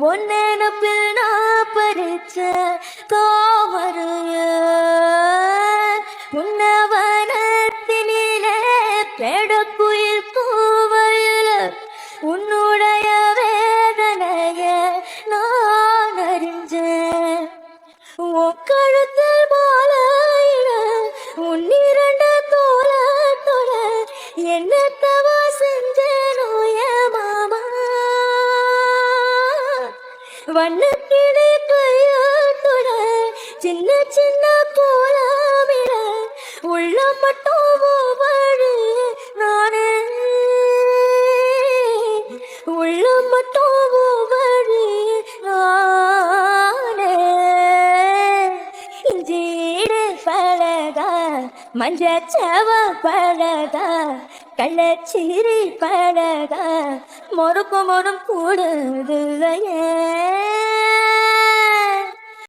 ஒன்னெனப்பில் நான் பறிச்ச தாமரைய உன்னவனத்தினிலே பெடக்குயில் கூவையில உன்னுடைய வேதனைய நான் அறிஞ்சேன் உன் கழுத்தில் மாலையிட உன்னிரண்டு தோலத்தோட என்ன தவா வண்ணக்கிளி கையோட சின்ன சின்ன போலாமிட உள்ள மட்டும் வழி நானே உள்ள மட்டும் வழி நானே இஞ்சீடு பழகா செவ பழகா கள்ளச்சீரி பழகா மறுப்பு மனம் கூடுதில்லையே